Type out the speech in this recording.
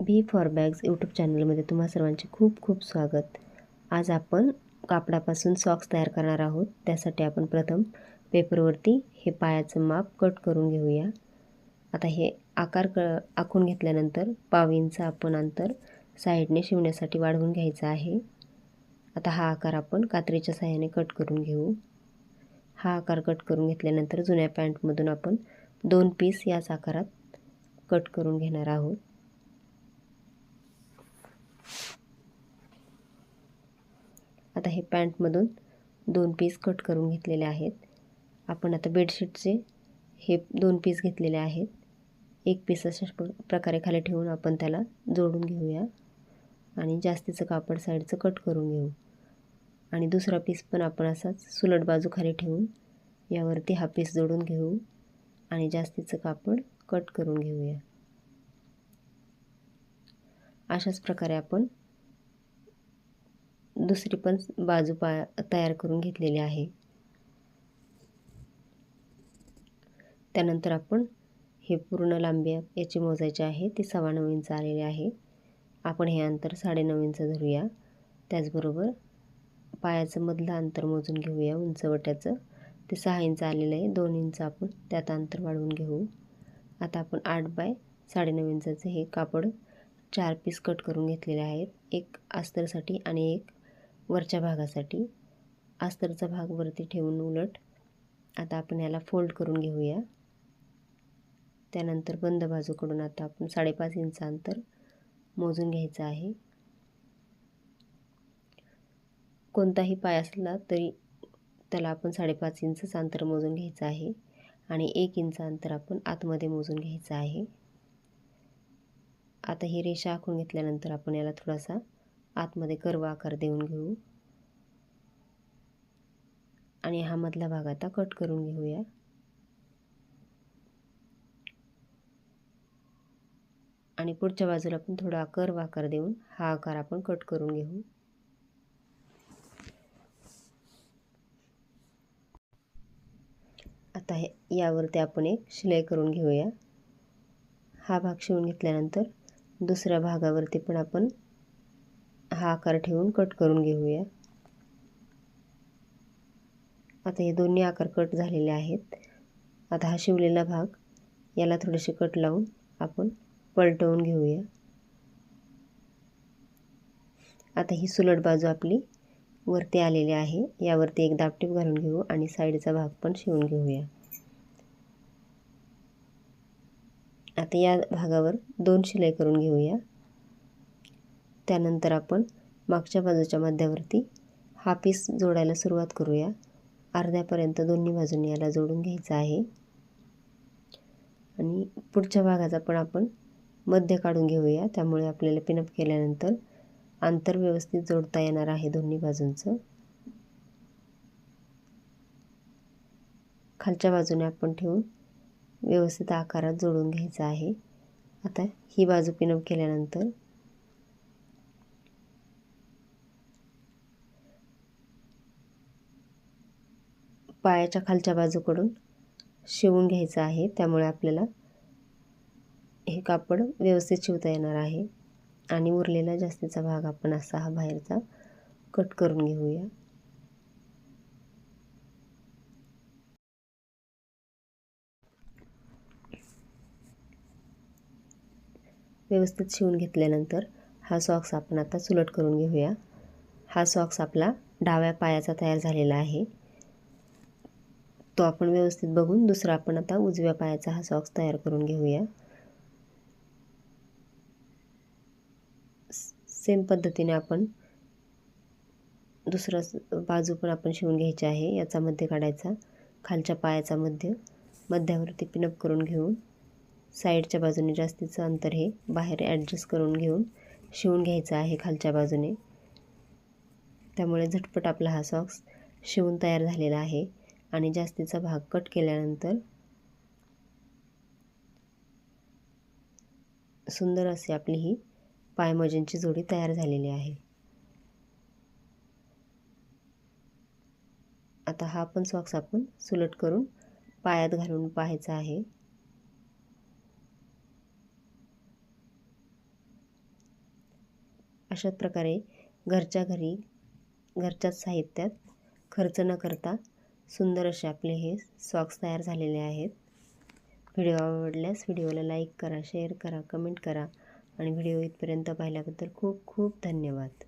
B for bags YouTube चॅनलमध्ये तुम्हा सर्वांचे खूप खूप स्वागत. आज आपण कापडापासून सॉक्स तयार करणार आहोत. त्यासाठी आपण प्रथम पेपरवरती हे पायाचं माप कट करून घेऊया. आता हे आकार क आखून घेतल्यानंतर पाव इंच आपण अंतर साईडने शिवण्यासाठी वाढवून घ्यायचं आहे. आता हा आकार आपण कात्रीच्या साह्याने कट करून घेऊ. हा आकार कट करून घेतल्यानंतर जुन्या पॅन्टमधून आपण दोन पीस याच आकारात कट करून घेणार आहोत. आता हे पॅन्टमधून दोन पीस कट करून घेतलेले आहेत. आपण आता बेडशीटचे हे दोन पीस घेतलेले आहेत. एक पीस अशा प्रकारे खाली ठेवून आपण त्याला जोडून घेऊया. आणि जास्तीचं कापड साईडचं कट करून घेऊ. आणि दुसरा पीस पण आपण असाच सुलट बाजू खाली ठेवून यावरती हा पीस जोडून घेऊ. आणि जास्तीचं कापड कट करून घेऊया. अशाच प्रकारे आपण दुसरी पण बाजू पा तयार करून घेतलेली आहे. त्यानंतर आपण हे पूर्ण लांबी याची मोजायची आहे ती सव्वा नऊ इंच आलेली आहे. आपण हे अंतर साडेनऊ इंच धरूया. त्याचबरोबर पायाचं मधलं अंतर मोजून घेऊया उंचवट्याचं ते सहा इंच आलेलं आहे दोन इंच आपण त्यात अंतर वाढवून घेऊ. आता आपण आठ बाय साडेनऊ इंचाचं हे कापड चार पीस कट करून घेतलेले आहेत. एक अस्तरसाठी आणि एक वरच्या भागासाठी. अस्तरचा भाग वरती ठेवून उलट. आता आपण याला फोल्ड करून घेऊया. त्यानंतर बंद बाजूकडून आता आपण साडेपाच इंच अंतर मोजून घ्यायचं आहे. कोणताही पाय असला तरी त्याला आपण साडेपाच इंचच अंतर मोजून घ्यायचं आहे. आणि एक इंच अंतर आपण आतमध्ये मोजून घ्यायचं आहे. आता ही रेषा आखून घेतल्यानंतर आपण याला थोडासा आतमध्ये कर्व आकार देऊन घेऊ. आणि हा मधला भाग आता कट करून घेऊया. आणि पुढच्या बाजूला पण थोडा कर्व आकार देऊन हा आकार आपण कट करून घेऊ. आता हे यावरती आपण एक शिलाई करून घेऊया. हा भाग शिवून घेतल्यानंतर दुसऱ्या भागावरती पण आपण हा आकार ठेवून कट करून घेऊया. आता हे दोन्ही आकार कट झालेले आहेत. आता हा शिवलेला भाग याला थोडेसे कट लावून आपण पलटवून घेऊया. आता ही सुलट बाजू आपली वरती आलेली आहे. यावरती एक दापटीप घालून घेऊ आणि साईडचा भाग पण शिवून घेऊया. आता या भागावर दोन शिलाई करून घेऊया. त्यानंतर आपण मागच्या बाजूच्या मध्यावरती हा पीस जोडायला सुरुवात करूया. अर्ध्यापर्यंत दोन्ही बाजूंनी याला जोडून घ्यायचं आहे. आणि पुढच्या भागाचा पण आपण मध्य काढून घेऊया. त्यामुळे आपल्याला पिनअप केल्यानंतर अंतर व्यवस्थित जोडता येणार आहे दोन्ही बाजूंचं. खालच्या बाजूने आपण ठेवून व्यवस्थित आकारात जोडून घ्यायचं आहे. आता ही बाजू पिनअप केल्यानंतर पायाच्या खालच्या बाजूकडून शिवून घ्यायचं आहे. त्यामुळे आपल्याला हे कापड व्यवस्थित शिवता येणार आहे. आणि उरलेला जास्तीचा भाग आपण असा हा बाहेरचा कट करून घेऊया. व्यवस्थित शिवून घेतल्यानंतर हा सॉक्स आपण आता सुलट करून घेऊया. हा सॉक्स आपला डाव्या पायाचा तयार झालेला आहे. तो आपण व्यवस्थित बघून दुसरा आपण आता उजव्या पायाचा हा सॉक्स तयार करून घेऊया. सेम पद्धतीने आपण दुसरा बाजू पण आपण शिवून घ्यायची आहे. याचा मध्य काढायचा. खालच्या पायाचा मध्य. मध्यावरती पिनअप करून घेऊन साईडच्या बाजूने जास्तीचं अंतर हे बाहेर ॲडजस्ट करून घेऊन शिवून घ्यायचं आहे खालच्या बाजूने. त्यामुळे झटपट आपला हा सॉक्स शिवून तयार झालेला आहे. आणि जास्तीचा भाग कट केल्यानंतर सुंदर अशी आपली ही पायमोजींची जोडी तयार झालेली आहे. आता हा पण सॉक्स आपण सुलट करून पायात घालून पाहायचा आहे. अशाच प्रकारे घरच्या घरी घरच्याच साहित्यात खर्च न करता सुंदर असे आपले हे सॉक्स तयार झालेले आहेत. व्हिडिओ आवडल्यास व्हिडिओला लाईक करा शेअर करा कमेंट करा. आणि व्हिडिओ इथपर्यंत पाहिल्याबद्दल खूप खूप धन्यवाद.